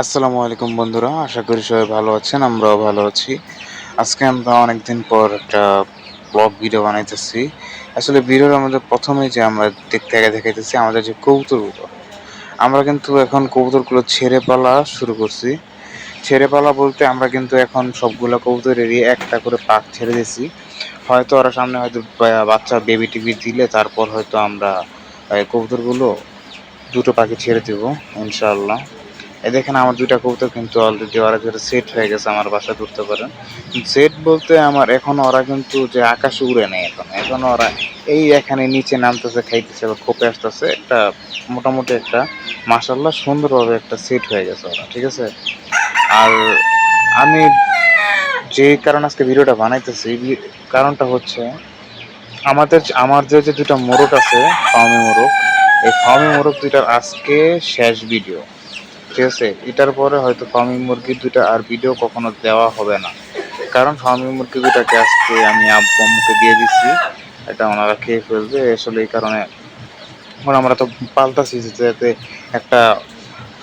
আসসালামু আলাইকুম বন্ধুরা, আশা করি সবাই ভালো আছেন, আমরাও ভালো আছি। আজকে আমরা অনেকদিন পর একটা ব্লগ ভিডিও বানাইতেছি। আসলে ভিডিওর আমাদের প্রথমেই যে আমরা দেখতে আগে দেখাইতেছি, আমাদের যে কবুতরগুলো আমরা কিন্তু এখন কবুতরগুলো ছেড়ে পালা শুরু করছি। ছেড়ে পালা বলতে আমরা কিন্তু এখন সবগুলো কবুতরেরই একটা করে পাক ছেড়ে দিয়েছি। হয়তো ওরা সামনে হয়তো বাচ্চা বেবি টিবি দিলে তারপর হয়তো আমরা কবুতরগুলো দুটো পাখি ছেড়ে দেবো, ইনশাআল্লাহ। এই দেখেন আমার দুইটা কবুতর কিন্তু অলরেডি ওরা যেটা সেট হয়ে গেছে আমার বাসায়, ধরতে পারেন। সেট বলতে আমার এখন ওরা কিন্তু যে আকাশে উড়ে নেই এখন। এখন ওরা এই এখানে নিচে নামতেছে, খাইতেছে বা খোপে আসতেছে। একটা মোটামুটি একটা মাসাল্লাহ সুন্দরভাবে একটা সেট হয়ে গেছে ওরা, ঠিক আছে? আর আমি যে কারণে আজকে ভিডিওটা বানাইতেছি কারণটা হচ্ছে আমাদের আমার যে যে দুটা মোরগ আছে ফার্মি মোরগ, এই ফার্মি মোরগ দুইটার আজকে শেষ ভিডিও ঠিক আছে? এটার পরে হয়তো ফার্মিং মুরগির দুইটা আর ভিডিও কখনো দেওয়া হবে না। কারণ ফার্মিং মুরগি দুটাকে আজকে আমি আব্বু দিয়ে দিচ্ছি এটা ওনারা খেয়ে ফেলবে। আসলে এই কারণে এখন আমরা তো পাল্টাছি যাতে একটা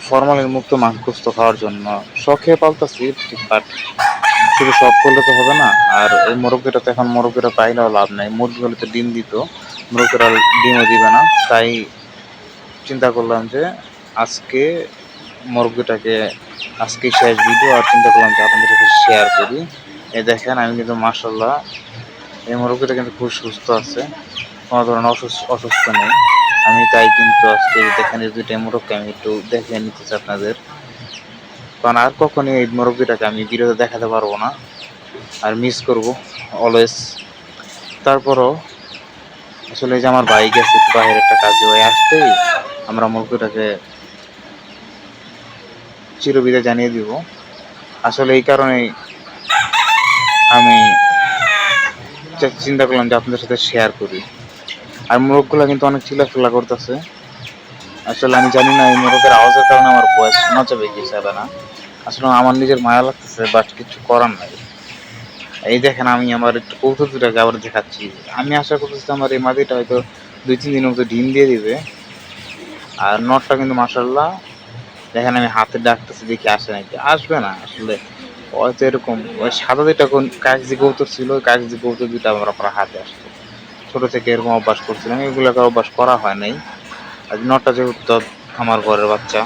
ফরমালিন মুক্ত মাংস খাওয়ার জন্য। শখে পাল্টাছি বাট শুধু শখ করলে তো হবে না। আর এই মোরগিটা তো এখন মোরগিটা পাইলেও লাভ নেই। মুরগিগুলো তো ডিম দিত। মোরগিরা ডিমও দিবে না। তাই চিন্তা করলাম যে আজকে মুরগিটাকে আজকে শেষ ভিডিও আর চিন্তা করলাম যে আপনাদের সাথে শেয়ার করি। এই দেখেন, আমি কিন্তু মাসাল্লাহ এই মুরগিটা কিন্তু খুব সুস্থ আছে। কোনো ধরনের অসুস্থ অসুস্থ নেই। আমি তাই কিন্তু আজকে দেখেন, এই দুইটা মুরগকে আমি একটু দেখে নিতেছি আপনাদের। কারণ আর কখনই এই মুরগিটাকে আমি ভিডিওতে দেখাতে পারব না। আর মিস করব অলওয়েজ তারপরও আসলে যে আমার আছে একটু বাইরের একটা কাজে হয়ে আসতেই আমরা মুরগিটাকে চিরবিদায় জানিয়ে দিব। আসলে এই কারণেই আমি চিন্তা করলাম যে আপনাদের সাথে শেয়ার করি। আর মোরগগুলো কিন্তু অনেক চিল্লাফেলা করতেছে। আসলে আমি জানি না, এই মোরগের আওয়াজের কারণে আমার বয়স শোনা যাবে কি যাবে না। আসলে আমার নিজের মায়া লাগতেছে বাট কিছু করার নাই। এই দেখেন, আমি আমার একটু কৌতুক দুটাকে আবার দেখাচ্ছি। আমি আশা করতেছি আমার এই মাদিটা হয়তো দুই, তিন দিনের মতো ডিম দিয়ে দিবে। আর নটটা কিন্তু মাসাল্লাহ দেখেন আমি হাতে ডাকতেছি দেখি আসে নাকি আসবে না, আসলে হয়তো এরকম ওই সাদা দুইটা কোন কাগজি কৌতুক ছিল, ওই কাগজি কৌতুক দুইটা আমার আপনার হাতে আসতো। ছোটো থেকে এরকম অভ্যাস করছিলাম, এগুলোকে অভ্যাস করা হয় নাই। নটটা যেহেতু তো আমার ঘরের বাচ্চা।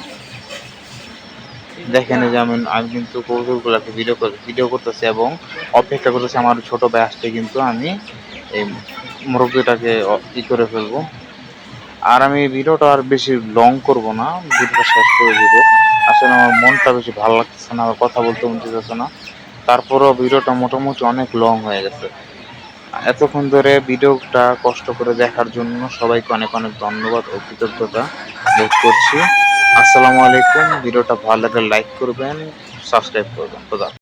দেখেন যে আমি আমি কিন্তু কৌতুকগুলোকে ভিডিও করে ভিডিও করতেছি এবং অপেক্ষা করতেছি, আমার ছোট ভাই আসতে কিন্তু আমি এই মুরব্বিটাকে অ- ই করে ফেলব। আর আমি ভিডিওটা আর বেশি লং করব না, ভিডিওটা শেষ করে দিব। আসলে আমার মনটা বেশি ভালো লাগতেছে না আমার কথা বলতে মন চাইতেছে না। তারপরেও ভিডিওটা মোটামুটি অনেক লং হয়ে গেছে। এতক্ষণ ধরে ভিডিওটা কষ্ট করে দেখার জন্য সবাইকে অনেক অনেক ধন্যবাদ ও কৃতজ্ঞতা বোধ করছি। আসসালামু আলাইকুম, ভিডিওটা ভালো লাগলে লাইক করবেন সাবস্ক্রাইব করবেন। খোদা